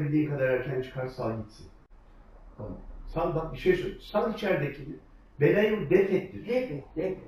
Bildiğin kadar erken çıkar sal gitsin. Tamam. Sal bak bir şey söyle. Sal içeridekini. Belayı def ettir. Defet, defet.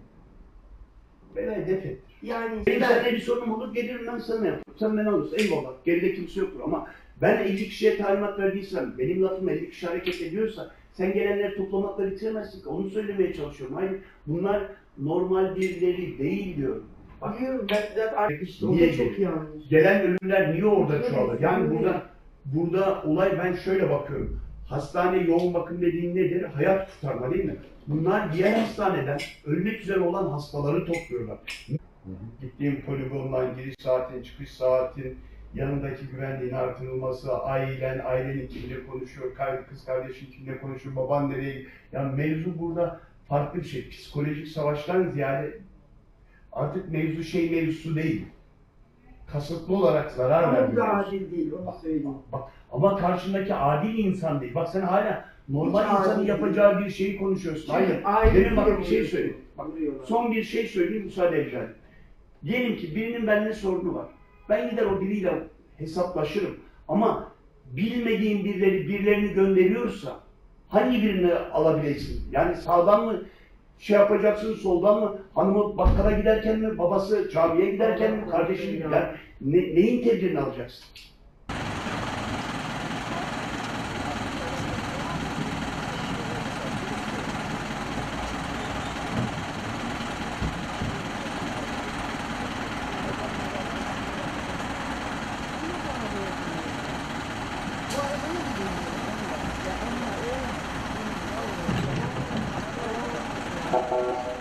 Belayı def ettir. Yani Benim ben, seninle bir sorunum olur gelirim ben sana yaparım. Sen beni alırsın eyvallah. Geride kimse yoktur ama ben 50 kişiye talimat verdiysem, benim lafım 50 kişi hareket ediyorsa sen gelenleri toplamakla bitiremezsin ki. Onu söylemeye çalışıyorum. Hayır bunlar normal birileri değil diyorum. Bak biliyorum ben zaten işte Niye çok yanlış. gelen ölümler niye orada çoğalır? Yani burada burada olay ben şöyle bakıyorum. Hastane yoğun bakım dediğin nedir? Hayat kurtarma değil mi? Bunlar diğer hastaneden ölmek üzere olan hastaları topluyorlar. Gittiğim poligondan giriş saatin, çıkış saatin, yanındaki güvenliğin artırılması, ailen, ailenin kimle konuşuyor, kız kardeşin kimle konuşuyor, baban nereye Yani mevzu burada farklı bir şey. Psikolojik savaştan ziyade artık mevzu şey mevzusu değil. Kasıtlı olarak zarar Ama bu vermiyor. da adil değil onu söyleyeyim. Bak ama karşındaki adil insan değil. Bak sen hala normal Hiç insanın yapacağı bir şeyi konuşuyorsun. Hayır. aile Demin bak bir şey söyleyeyim. Bak. Son bir şey söyleyeyim müsaade edeceğim. Diyelim ki birinin benimle sorunu var. Ben gider o biriyle hesaplaşırım. Ama bilmediğim birileri birilerini gönderiyorsa hangi birini alabileceksin? Yani sağdan mı şey yapacaksın, soldan mı? Hanımı bakkala giderken mi, babası camiye giderken mi, kardeşi gider? Ne, neyin tedbirini alacaksın? Hey kameraya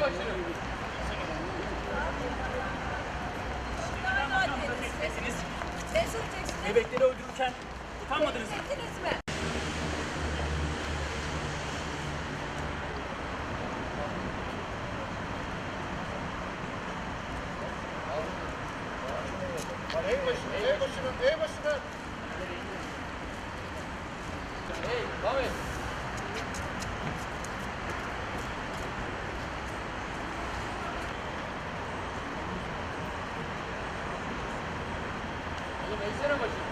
başlayalım. Sesiniz. Ne söyleyeceksiniz? Bebekleri öldürürken utanmadınız mı? Ettiniz mi? Ey başına, ey başına, ey başına. Hey Mehmet. 쓰는 것이